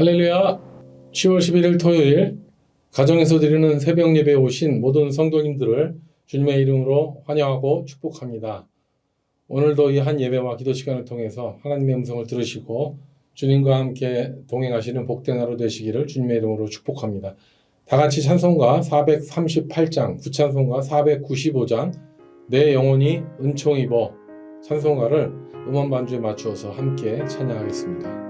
할렐루야. 10월 11일 토요일 가정에서 드리는 새벽 예배에 오신 모든 성도님들을 주님의 이름으로 환영하고 축복합니다. 오늘도 이 한 예배와 기도 시간을 통해서 하나님의 음성을 들으시고 주님과 함께 동행하시는 복된 하루 되시기를 주님의 이름으로 축복합니다. 다 같이 찬송가 438장, 부찬송가 495장 내 영혼이 은총 입어 찬송가를 음원 반주에 맞추어서 함께 찬양하겠습니다.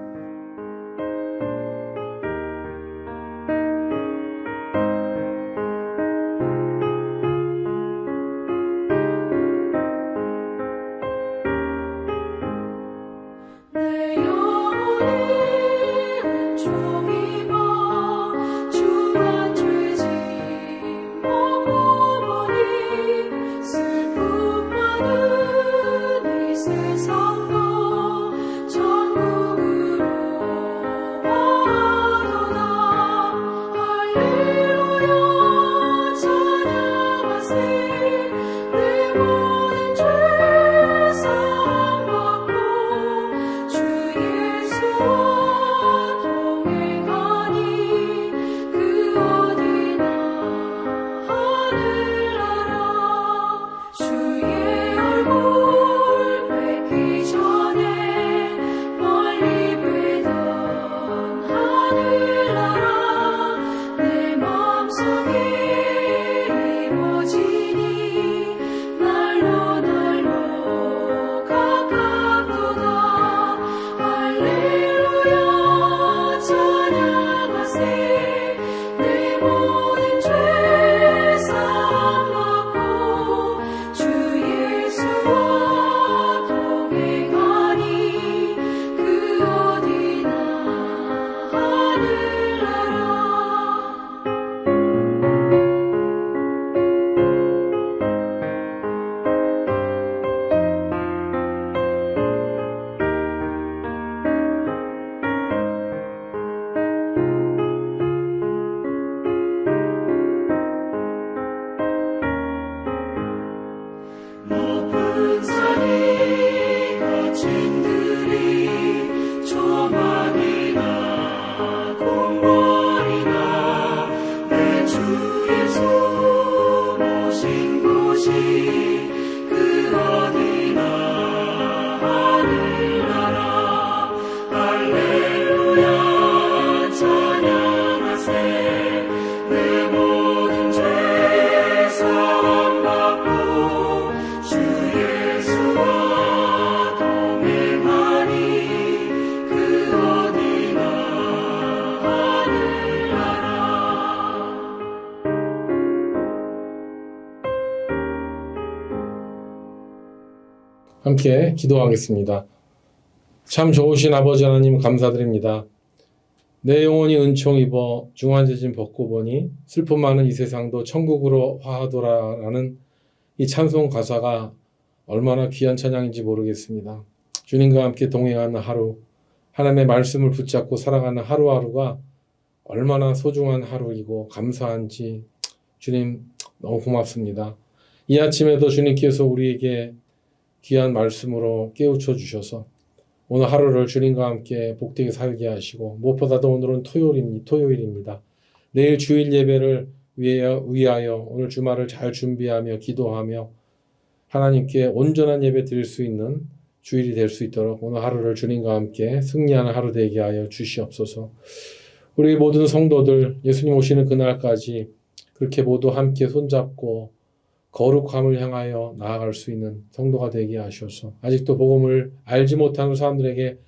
함께 기도하겠습니다. 참 좋으신 아버지 하나님 감사드립니다. 내 영혼이 은총 입어 중환제진 벗고 보니 슬픔 많은 이 세상도 천국으로 화하도라라는 이 찬송 가사가 얼마나 귀한 찬양인지 모르겠습니다. 주님과 함께 동행하는 하루, 하나님의 말씀을 붙잡고 살아가는 하루하루가 얼마나 소중한 하루이고 감사한지 주님 너무 고맙습니다. 이 아침에도 주님께서 우리에게 귀한 말씀으로 깨우쳐 주셔서 오늘 하루를 주님과 함께 복되게 살게 하시고 무엇보다도 오늘은 토요일입니다. 내일 주일 예배를 위하여 오늘 주말을 잘 준비하며 기도하며 하나님께 온전한 예배 드릴 수 있는 주일이 될 수 있도록 오늘 하루를 주님과 함께 승리하는 하루 되게 하여 주시옵소서. 우리 모든 성도들 예수님 오시는 그날까지 그렇게 모두 함께 손잡고 거룩함을 향하여 나아갈 수 있는 성도가 되게 하셔서 아직도 복음을 알지 못하는 사람들에게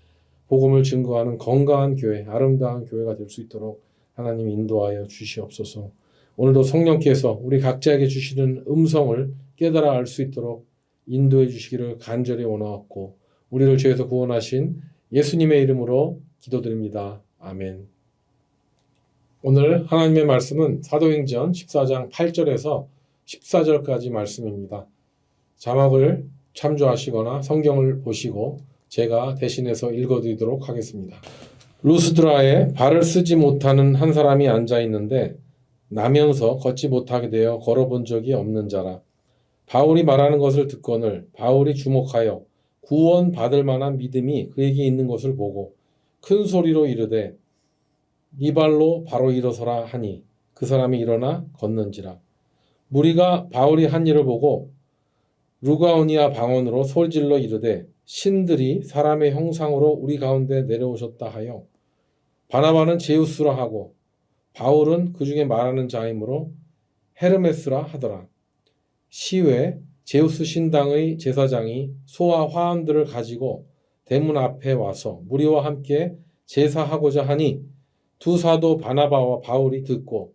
복음을 증거하는 건강한 교회, 아름다운 교회가 될 수 있도록 하나님 인도하여 주시옵소서. 오늘도 성령께서 우리 각자에게 주시는 음성을 깨달아 알 수 있도록 인도해 주시기를 간절히 원하옵고 우리를 죄에서 구원하신 예수님의 이름으로 기도드립니다. 아멘. 오늘 하나님의 말씀은 사도행전 14장 8절에서 14절까지 말씀입니다. 자막을 참조하시거나 성경을 보시고 제가 대신해서 읽어드리도록 하겠습니다. 루스드라에 발을 쓰지 못하는 한 사람이 앉아 있는데 나면서 걷지 못하게 되어 걸어본 적이 없는 자라. 바울이 말하는 것을 듣거늘 바울이 주목하여 구원 받을 만한 믿음이 그에게 있는 것을 보고 큰 소리로 이르되 네 발로 바로 일어서라 하니 그 사람이 일어나 걷는지라 무리가 바울이 한 일을 보고 루가오니아 방언으로 소리질러 이르되 신들이 사람의 형상으로 우리 가운데 내려오셨다 하여 바나바는 제우스라 하고 바울은 그 중에 말하는 자이므로 헤르메스라 하더라. 시외 제우스 신당의 제사장이 소와 화환들을 가지고 대문 앞에 와서 무리와 함께 제사하고자 하니 두 사도 바나바와 바울이 듣고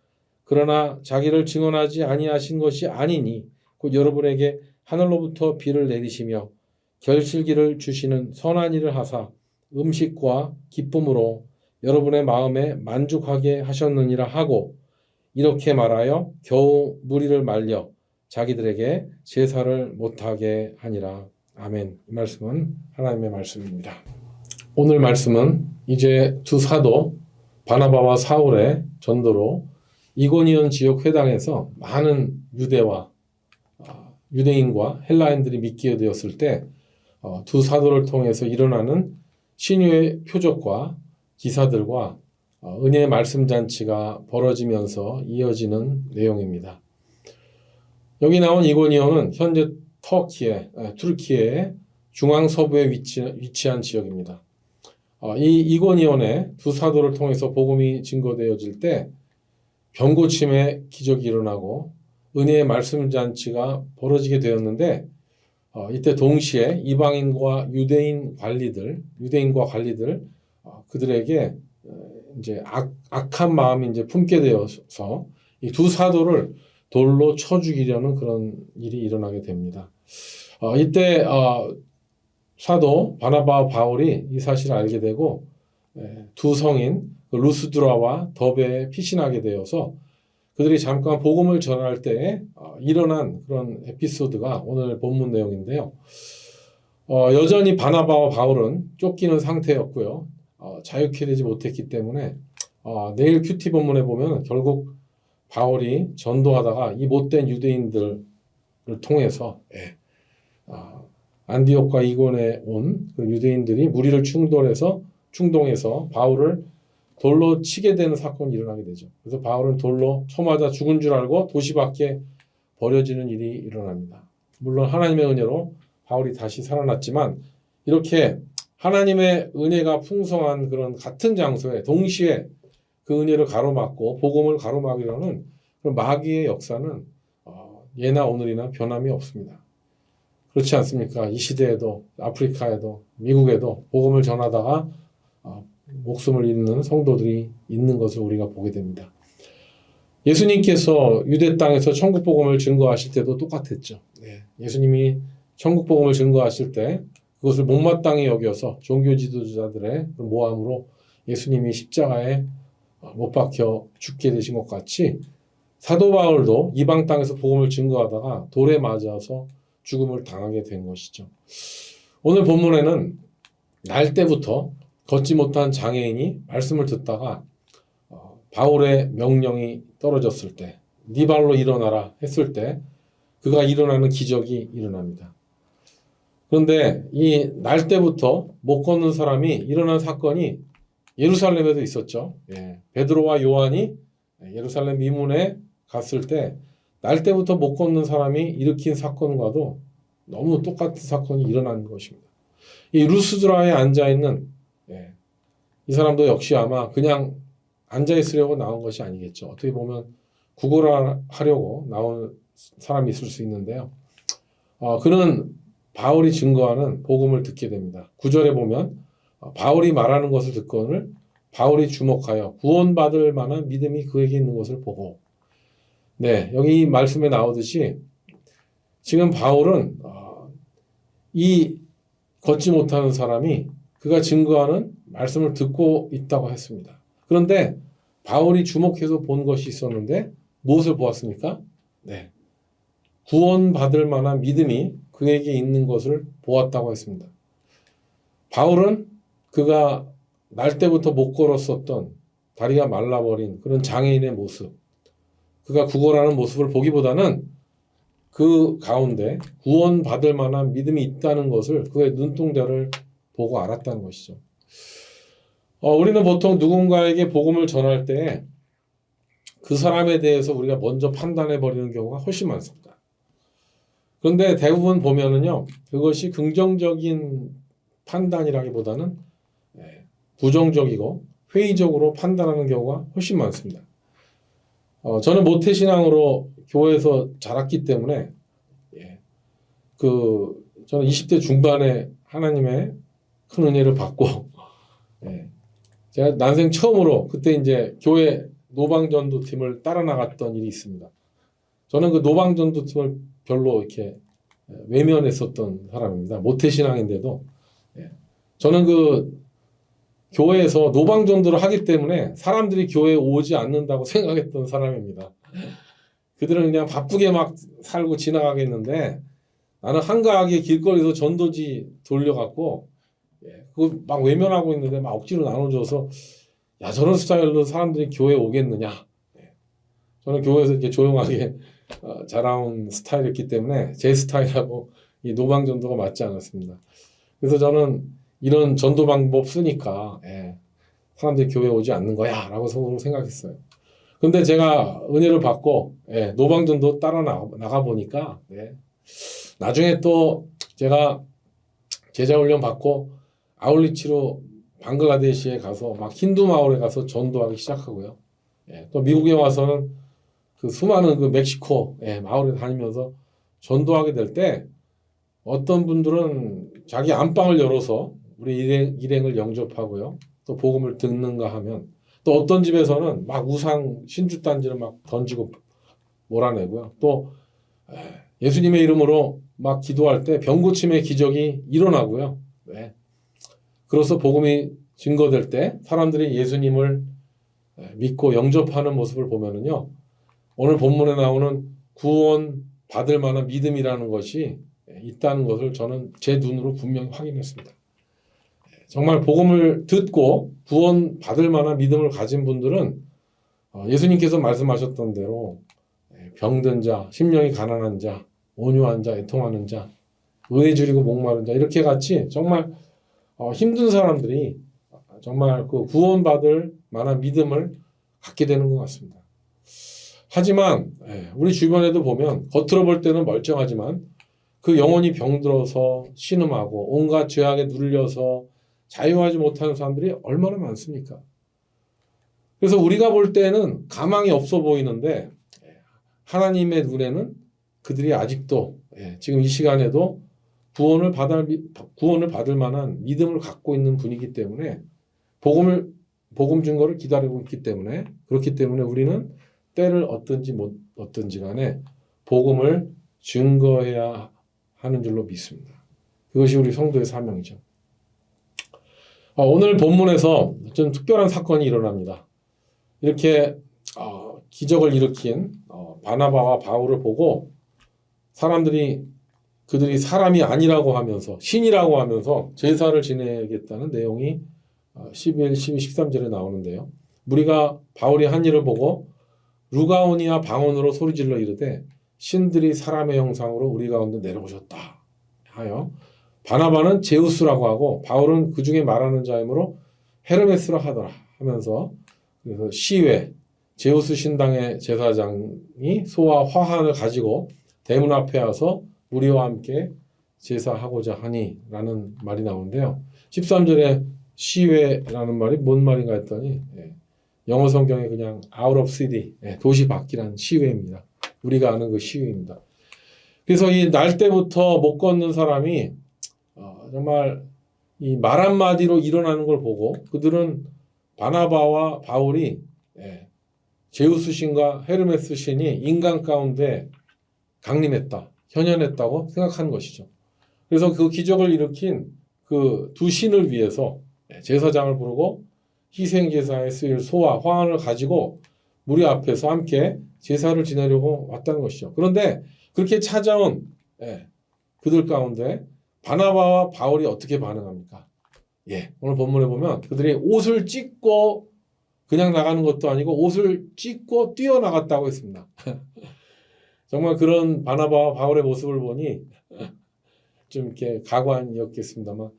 그러나 자기를 증언하지 아니하신 것이 아니니 곧 여러분에게 하늘로부터 비를 내리시며 결실기를 주시는 선한 일을 하사 음식과 기쁨으로 여러분의 마음에 만족하게 하셨느니라 하고 이렇게 말하여 겨우 무리를 말려 자기들에게 제사를 못하게 하니라. 아멘. 이 말씀은 하나님의 말씀입니다. 오늘 말씀은 이제 두 사도 바나바와 사울의 전도로 이고니온 지역 회당에서 많은 유대와 아, 유대인과 헬라인들이 믿게 되었을 때 두 사도를 통해서 일어나는 신유의 표적과 기사들과 어, 은혜의 말씀 잔치가 벌어지면서 이어지는 내용입니다. 여기 나온 이고니온은 현재 터키의 에, 투르키의 중앙 서부에 위치, 위치한 지역입니다. 어, 이 이고니온의 두 사도를 통해서 복음이 증거되어질 때 병고침의 기적이 일어나고 은혜의 말씀 잔치가 벌어지게 되었는데 어, 이때 동시에 이방인과 유대인 관리들, 유대인과 관리들 어, 그들에게 어, 이제 악, 악한 마음이 이제 품게 되어서 이 두 사도를 돌로 쳐 죽이려는 그런 일이 일어나게 됩니다. 어, 이때 어, 사도 바나바와 바울이 이 사실을 알게 되고 에, 두 성인 그 루스드라와 더베에 피신하게 되어서 그들이 잠깐 복음을 전할 때 어, 일어난 그런 에피소드가 오늘 본문 내용인데요. 어, 여전히 바나바와 바울은 쫓기는 상태였고요. 어, 자유케 되지 못했기 때문에 어, 내일 큐티 본문에 보면 결국 바울이 전도하다가 이 못된 유대인들을 통해서 예, 어, 안디옥과 이곤에 온 그 유대인들이 무리를 충돌해서 충동해서 바울을 돌로 치게 되는 사건이 일어나게 되죠. 그래서 바울은 돌로 쳐맞아 죽은 줄 알고 도시 밖에 버려지는 일이 일어납니다. 물론 하나님의 은혜로 바울이 다시 살아났지만 이렇게 하나님의 은혜가 풍성한 그런 같은 장소에 동시에 그 은혜를 가로막고 복음을 가로막으려는 그런 마귀의 역사는 어, 예나 오늘이나 변함이 없습니다. 그렇지 않습니까? 이 시대에도 아프리카에도 미국에도 복음을 전하다가 어, 목숨을 잃는 성도들이 있는 것을 우리가 보게 됩니다. 예수님께서 유대 땅에서 천국 복음을 증거하실 때도 똑같았죠. 네. 예수님이 천국 복음을 증거하실 때 그것을 못마땅히 여겨서 종교 지도자들의 그 모함으로 예수님이 십자가에 어, 못 박혀 죽게 되신 것 같이 사도 바울도 이방 땅에서 복음을 증거하다가 돌에 맞아서 죽음을 당하게 된 것이죠. 오늘 본문에는 날 때부터 걷지 못한 장애인이 말씀을 듣다가 어, 바울의 명령이 떨어졌을 때, 네 발로 일어나라 했을 때 그가 일어나는 기적이 일어납니다. 그런데 이 날 때부터 못 걷는 사람이 일어난 사건이 예루살렘에도 있었죠. 예. 베드로와 요한이 예루살렘 미문에 갔을 때 날 때부터 못 걷는 사람이 일으킨 사건과도 너무 똑같은 사건이 일어난 것입니다. 이 루스드라에 앉아 있는 예, 이 사람도 역시 아마 그냥 앉아 있으려고 나온 것이 아니겠죠. 어떻게 보면 구걸하려고 나온 사람이 있을 수 있는데요. 어, 그는 바울이 증거하는 복음을 듣게 됩니다. 구절에 보면 어, 바울이 말하는 것을 듣거늘 바울이 주목하여 구원받을 만한 믿음이 그에게 있는 것을 보고 네 여기 말씀에 나오듯이 지금 바울은 어, 이 걷지 못하는 사람이 그가 증거하는 말씀을 듣고 있다고 했습니다. 그런데 바울이 주목해서 본 것이 있었는데 무엇을 보았습니까? 네. 구원받을 만한 믿음이 그에게 있는 것을 보았다고 했습니다. 바울은 그가 날 때부터 못 걸었었던 다리가 말라버린 그런 장애인의 모습, 그가 구걸하는 모습을 보기보다는 그 가운데 구원받을 만한 믿음이 있다는 것을 그의 눈동자를 보고 알았다는 것이죠. 어, 우리는 보통 누군가에게 복음을 전할 때 그 사람에 대해서 우리가 먼저 판단해 버리는 경우가 훨씬 많습니다. 그런데 대부분 보면은요, 그것이 긍정적인 판단이라기보다는 예, 부정적이고 회의적으로 판단하는 경우가 훨씬 많습니다. 어, 저는 모태신앙으로 교회에서 자랐기 때문에 예, 그 저는 20대 중반에 하나님의 큰 은혜를 받고 예, 제가 난생 처음으로 그때 이제 교회 노방전도 팀을 따라 나갔던 일이 있습니다. 저는 그 노방전도 팀을 별로 이렇게 예, 외면했었던 사람입니다. 모태신앙인데도 예, 저는 그 교회에서 노방전도를 하기 때문에 사람들이 교회에 오지 않는다고 생각했던 사람입니다. 그들은 그냥 바쁘게 막 살고 지나가겠는데 나는 한가하게 길거리에서 전도지 돌려갖고 예, 그거 막 외면하고 있는데 막 억지로 나눠줘서 야 저런 스타일로 사람들이 교회에 오겠느냐 예. 저는 교회에서 이렇게 조용하게 어, 자라온 스타일이었기 때문에 제 스타일하고 이 노방 전도가 맞지 않았습니다. 그래서 저는 이런 전도 방법 쓰니까 예, 사람들이 교회 에 오지 않는 거야라고 속으로 생각했어요. 근데 제가 은혜를 받고 예, 노방 전도 따라 나가, 보니까 예, 나중에 또 제가 제자 훈련 받고 아울리치로 방글라데시에 가서 막 힌두 마을에 가서 전도하기 시작하고요. 예, 또 미국에 와서는 그 수많은 그 멕시코 예, 마을에 다니면서 전도하게 될 때 어떤 분들은 자기 안방을 열어서 우리 일행, 일행을 영접하고요. 또 복음을 듣는가 하면 또 어떤 집에서는 막 우상 신주 단지를 막 던지고 몰아내고요. 또 에, 예수님의 이름으로 막 기도할 때 병고침의 기적이 일어나고요. 네. 그래서 복음이 증거될 때 사람들이 예수님을 에, 믿고 영접하는 모습을 보면은요. 오늘 본문에 나오는 구원 받을 만한 믿음이라는 것이 있다는 것을 저는 제 눈으로 분명히 확인했습니다. 정말 복음을 듣고 구원 받을 만한 믿음을 가진 분들은 어, 예수님께서 말씀하셨던 대로 예, 병든 자, 심령이 가난한 자, 온유한 자, 애통하는 자, 의에 줄이고 목마른 자 이렇게 같이 정말 어, 힘든 사람들이 정말 그 구원받을 만한 믿음을 갖게 되는 것 같습니다. 하지만 예, 우리 주변에도 보면 겉으로 볼 때는 멀쩡하지만 그 영혼이 병들어서 신음하고 온갖 죄악에 눌려서 자유하지 못하는 사람들이 얼마나 많습니까? 그래서 우리가 볼 때는 가망이 없어 보이는데 하나님의 눈에는 그들이 아직도 예, 지금 이 시간에도 구원을 받을 구원을 받을 만한 믿음을 갖고 있는 분이기 때문에 복음을 복음 증거를 기다리고 있기 때문에 그렇기 때문에 우리는 때를 어떤지 못 어떤지 간에 복음을 증거해야 하는 줄로 믿습니다. 그것이 우리 성도의 사명이죠. 어, 오늘 본문에서 좀 특별한 사건이 일어납니다. 이렇게 어, 기적을 일으킨 어, 바나바와 바울을 보고 사람들이 그들이 사람이 아니라고 하면서 신이라고 하면서 제사를 지내겠다는 내용이 어, 11, 12, 13절에 나오는데요. 우리가 바울이 한 일을 보고 루가오니아 방언으로 소리질러 이르되 신들이 사람의 형상으로 우리 가운데 내려오셨다 하여 바나바는 제우스라고 하고 바울은 그 중에 말하는 자이므로 헤르메스라 하더라 하면서 그래서 시외 제우스 신당의 제사장이 소와 화환을 가지고 대문 앞에 와서 우리와 함께 제사하고자 하니라는 말이 나오는데요. 13절에 시외라는 말이 뭔 말인가 했더니 예, 영어 성경에 그냥 out of city 예, 도시 밖이라는 시외입니다. 우리가 아는 그 시외입니다. 그래서 이 날 때부터 못 걷는 사람이 어, 정말 이 말 한마디로 일어나는 걸 보고 그들은 바나바와 바울이 예, 제우스 신과 헤르메스 신이 인간 가운데 강림했다, 현현했다고 생각하는 것이죠. 그래서 그 기적을 일으킨 그 두 신을 위해서 예, 제사장을 부르고 희생 제사에 쓰일 소와 화환을 가지고 무리 앞에서 함께 제사를 지내려고 왔다는 것이죠. 그런데 그렇게 찾아온 예, 그들 가운데 바나바와 바울이 어떻게 반응합니까? 예, 오늘 본문에 보면 그들이 옷을 찢고 그냥 나가는 것도 아니고 옷을 찢고 뛰어나갔다고 했습니다. 정말 그런 바나바와 바울의 모습을 보니 좀 이렇게 가관이었겠습니다만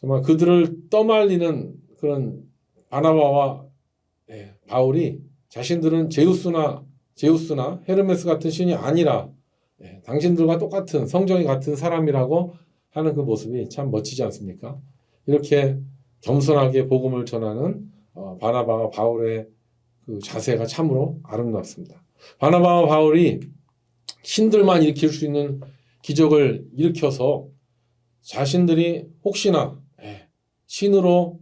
정말 그들을 떠말리는 그런 바나바와 예, 바울이 자신들은 제우스나 제우스나 헤르메스 같은 신이 아니라 예, 당신들과 똑같은 성정이 같은 사람이라고 하는 그 모습이 참 멋지지 않습니까? 이렇게 겸손하게 복음을 전하는 어, 바나바와 바울의 그 자세가 참으로 아름답습니다. 바나바와 바울이 신들만 일으킬 수 있는 기적을 일으켜서 자신들이 혹시나 예, 신으로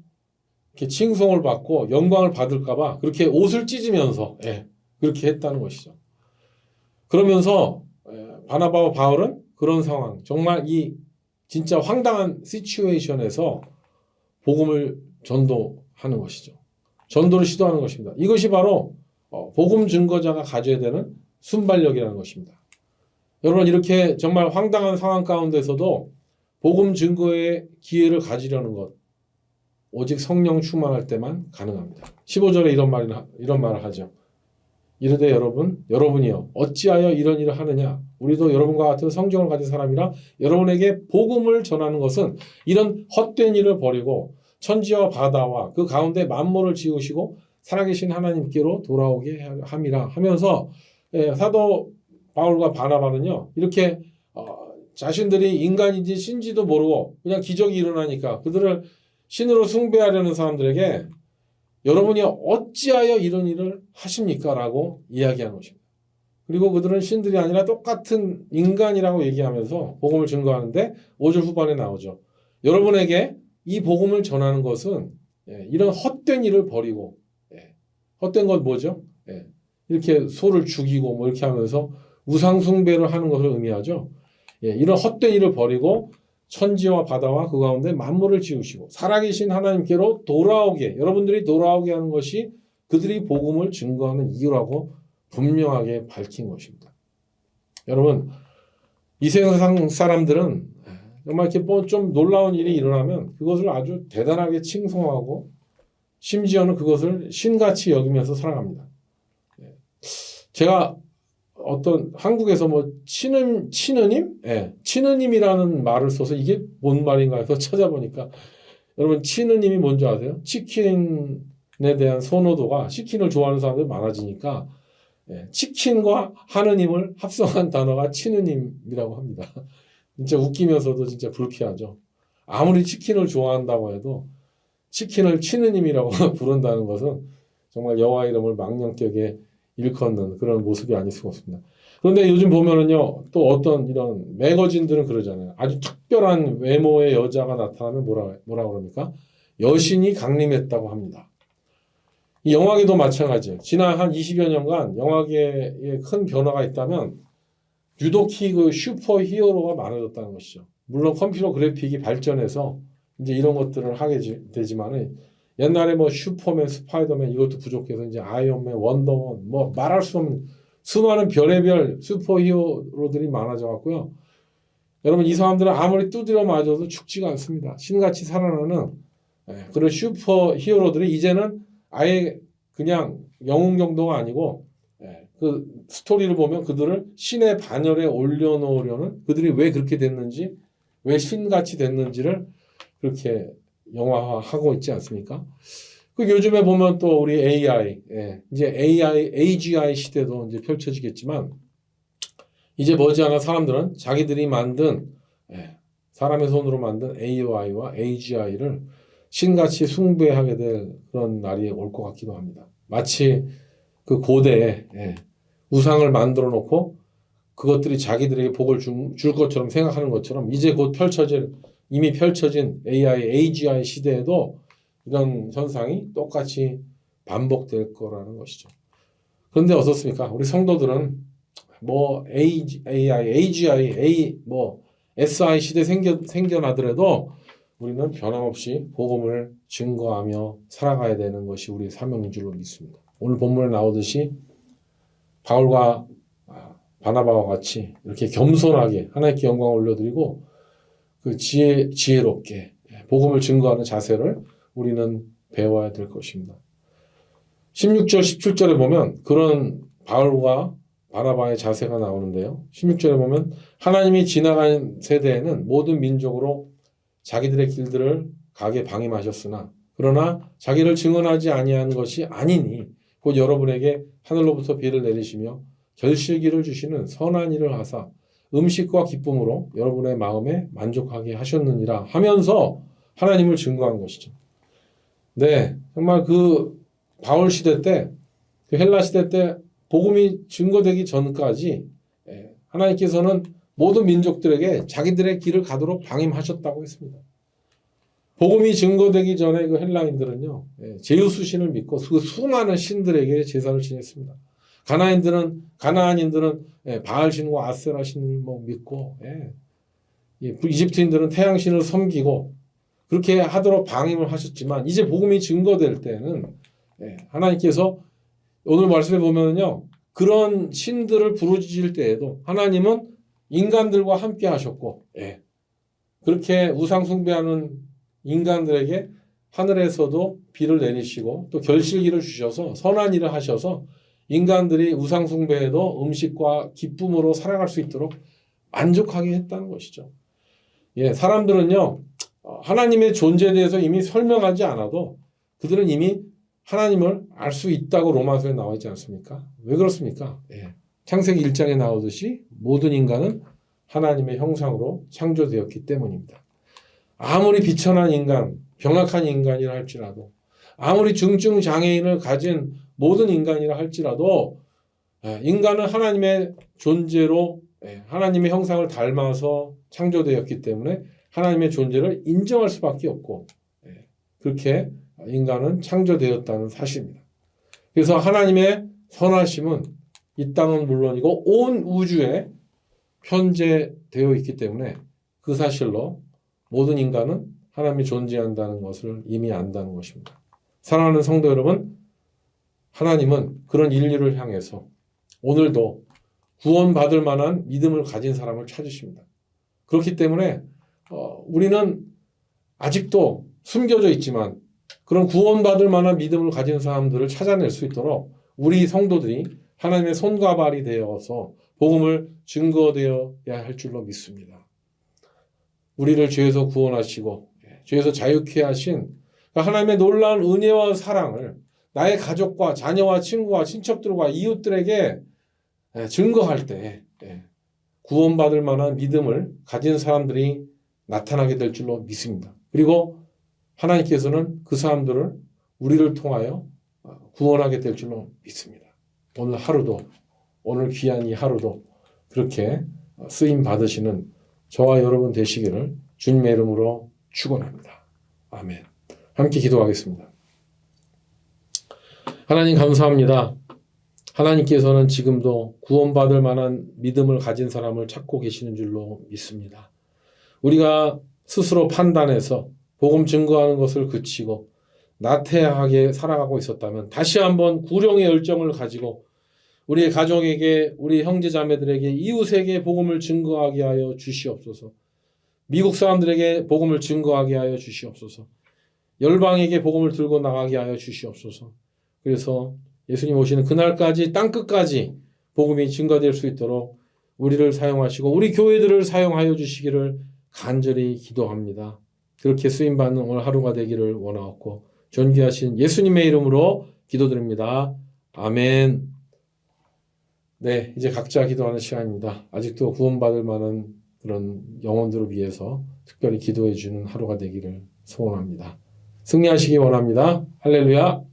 이렇게 칭송을 받고 영광을 받을까봐 그렇게 옷을 찢으면서 예, 그렇게 했다는 것이죠. 그러면서 예, 바나바와 바울은 그런 상황, 정말 이 진짜 황당한 시츄에이션에서 복음을 전도하는 것이죠. 전도를 시도하는 것입니다. 이것이 바로 어, 복음 증거자가 가져야 되는 순발력이라는 것입니다. 여러분 이렇게 정말 황당한 상황 가운데서도 복음 증거의 기회를 가지려는 것 오직 성령 충만할 때만 가능합니다. 15절에 이런 말이 이런 말을 하죠. 이르되 여러분 여러분이요 어찌하여 이런 일을 하느냐 우리도 여러분과 같은 성경을 가진 사람이라 여러분에게 복음을 전하는 것은 이런 헛된 일을 버리고 천지와 바다와 그 가운데 만물을 지으시고 살아계신 하나님께로 돌아오게 함이라 하면서 예, 사도 바울과 바나바는요 이렇게 어, 자신들이 인간인지 신지도 모르고 그냥 기적이 일어나니까 그들을 신으로 숭배하려는 사람들에게 여러분이 어찌하여 이런 일을 하십니까? 라고 이야기하는 것입니다. 그리고 그들은 신들이 아니라 똑같은 인간이라고 얘기하면서 복음을 증거하는데 5절 후반에 나오죠. 여러분에게 이 복음을 전하는 것은 예, 이런 헛된 일을 버리고 예, 헛된 건 뭐죠? 예, 이렇게 소를 죽이고 뭐 이렇게 하면서 우상 숭배를 하는 것을 의미하죠. 예, 이런 헛된 일을 버리고 천지와 바다와 그 가운데 만물을 지으시고 살아계신 하나님께로 돌아오게 여러분들이 돌아오게 하는 것이 그들이 복음을 증거하는 이유라고 분명하게 밝힌 것입니다. 여러분 이 세상 사람들은 정말 이렇게 뭐 좀 놀라운 일이 일어나면 그것을 아주 대단하게 칭송하고 심지어는 그것을 신같이 여기면서 살아갑니다. 예. 제가 어떤 한국에서 뭐 치는 치느님, 예, 치느님이라는 말을 써서 이게 뭔 말인가 해서 찾아보니까 여러분 치느님이 뭔지 아세요? 치킨에 대한 선호도가 치킨을 좋아하는 사람들이 많아지니까 예, 치킨과 하느님을 합성한 단어가 치느님이라고 합니다. 진짜 웃기면서도 진짜 불쾌하죠. 아무리 치킨을 좋아한다고 해도 치킨을 치느님이라고 부른다는 것은 정말 여호와 이름을 망령되게 일컫는 그런 모습이 아닐 수가 없습니다. 그런데 요즘 보면은요, 또 어떤 이런 매거진들은 그러잖아요. 아주 특별한 외모의 여자가 나타나면 뭐라, 뭐라 그럽니까? 여신이 강림했다고 합니다. 이 영화계도 마찬가지예요. 지난 한 20여 년간 영화계에 큰 변화가 있다면 유독히 그 슈퍼 히어로가 많아졌다는 것이죠. 물론 컴퓨터 그래픽이 발전해서 이제 이런 것들을 하게 되지만은 옛날에 뭐 슈퍼맨, 스파이더맨 이것도 부족해서 이제 아이언맨, 원더원 뭐 말할 수 없는 수많은 별의별 슈퍼히어로들이 많아져 갖고요. 여러분 이 사람들은 아무리 두드려 맞아도 죽지가 않습니다. 신같이 살아나는 예, 그런 슈퍼히어로들이 이제는 아예 그냥 영웅 정도가 아니고 예, 그 스토리를 보면 그들을 신의 반열에 올려놓으려는 그들이 왜 그렇게 됐는지 왜 신같이 됐는지를 그렇게 영화화하고 있지 않습니까? 그 요즘에 보면 또 우리 AI, 예, 이제 AI, AGI 시대도 이제 펼쳐지겠지만 이제 머지않아 사람들은 자기들이 만든 예, 사람의 손으로 만든 AI와 AGI를 신같이 숭배하게 될 그런 날이 올 것 같기도 합니다. 마치 그 고대에 예, 우상을 만들어 놓고 그것들이 자기들에게 복을 줄, 줄 것처럼 생각하는 것처럼 이제 곧 펼쳐질 이미 펼쳐진 AI, AGI 시대에도 이런 현상이 똑같이 반복될 거라는 것이죠. 그런데 어떻습니까? 우리 성도들은 뭐 AI, AGI, A, 뭐 SI 시대 생겨, 생겨나더라도 우리는 변함없이 복음을 증거하며 살아가야 되는 것이 우리의 사명인 줄로 믿습니다. 오늘 본문에 나오듯이 바울과 아, 바나바와 같이 이렇게 겸손하게 하나님께 영광을 올려드리고 그 지혜 지혜롭게 복음을 증거하는 자세를 우리는 배워야 될 것입니다. 16절 17절에 보면 그런 바울과 바나바의 자세가 나오는데요. 16절에 보면 하나님이 지나간 세대에는 모든 민족으로 자기들의 길들을 가게 방임하셨으나 그러나 자기를 증언하지 아니한 것이 아니니 곧 여러분에게 하늘로부터 비를 내리시며 결실기를 주시는 선한 일을 하사 음식과 기쁨으로 여러분의 마음에 만족하게 하셨느니라 하면서 하나님을 증거한 것이죠. 네, 정말 그 바울 시대 때, 그 헬라 시대 때 복음이 증거되기 전까지 예, 하나님께서는 모든 민족들에게 자기들의 길을 가도록 방임하셨다고 했습니다. 복음이 증거되기 전에 그 헬라인들은요, 예, 제우스 신을 믿고 그 수많은 신들에게 제사를 지냈습니다. 가나인들은 가나안인들은 예, 바알 신과 아세라 신을 뭐 믿고 예, 이 이집트인들은 태양 신을 섬기고 그렇게 하도록 방임을 하셨지만 이제 복음이 증거될 때는 예, 하나님께서 오늘 말씀에 보면요 그런 신들을 부르짖을 때에도 하나님은 인간들과 함께 하셨고 예, 그렇게 우상 숭배하는 인간들에게 하늘에서도 비를 내리시고 또 결실기를 주셔서 선한 일을 하셔서 인간들이 우상 숭배에도 음식과 기쁨으로 살아갈 수 있도록 만족하게 했다는 것이죠. 예, 사람들은요 어, 하나님의 존재에 대해서 이미 설명하지 않아도 그들은 이미 하나님을 알 수 있다고 로마서에 나와 있지 않습니까? 왜 그렇습니까? 예. 창세기 1장에 나오듯이 모든 인간은 하나님의 형상으로 창조되었기 때문입니다. 아무리 비천한 인간, 병약한 인간이라 할지라도 아무리 중증 장애인을 가진 모든 인간이라 할지라도 예, 인간은 하나님의 존재로 예, 하나님의 형상을 닮아서 창조되었기 때문에 하나님의 존재를 인정할 수밖에 없고 예, 그렇게 인간은 창조되었다는 사실입니다. 그래서 하나님의 선하심은 이 땅은 물론이고 온 우주에 편재되어 있기 때문에 그 사실로 모든 인간은 하나님이 존재한다는 것을 이미 안다는 것입니다. 사랑하는 성도 여러분, 하나님은 그런 인류를 향해서 오늘도 구원받을 만한 믿음을 가진 사람을 찾으십니다. 그렇기 때문에 어, 우리는 아직도 숨겨져 있지만 그런 구원받을 만한 믿음을 가진 사람들을 찾아낼 수 있도록 우리 성도들이 하나님의 손과 발이 되어서 복음을 증거되어야 할 줄로 믿습니다. 우리를 죄에서 구원하시고 예, 죄에서 자유케 하신 그 하나님의 놀라운 은혜와 사랑을 나의 가족과 자녀와 친구와 친척들과 이웃들에게 예, 증거할 때 예, 구원받을 만한 믿음을 가진 사람들이 나타나게 될 줄로 믿습니다. 그리고 하나님께서는 그 사람들을 우리를 통하여 어, 구원하게 될 줄로 믿습니다. 오늘 하루도 오늘 귀한 이 하루도 그렇게 쓰임 받으시는 저와 여러분 되시기를 주님의 이름으로 축원합니다. 아멘. 함께 기도하겠습니다. 하나님 감사합니다. 하나님께서는 지금도 구원받을 만한 믿음을 가진 사람을 찾고 계시는 줄로 믿습니다. 우리가 스스로 판단해서 복음 증거하는 것을 그치고 나태하게 살아가고 있었다면 다시 한번 구령의 열정을 가지고 우리의 가족에게 우리 형제 자매들에게 이웃에게 복음을 증거하게 하여 주시옵소서. 미국 사람들에게 복음을 증거하게 하여 주시옵소서. 열방에게 복음을 들고 나가게 하여 주시옵소서. 그래서 예수님 오시는 그날까지 땅 끝까지 복음이 증거될 수 있도록 우리를 사용하시고 우리 교회들을 사용하여 주시기를 간절히 기도합니다. 그렇게 쓰임 받는 오늘 하루가 되기를 원하옵고 존귀하신 예수님의 이름으로 기도드립니다. 아멘. 네, 이제 각자 기도하는 시간입니다. 아직도 구원받을 만한 그런 영혼들을 위해서 특별히 기도해 주는 하루가 되기를 소원합니다. 승리하시기 원합니다. 할렐루야.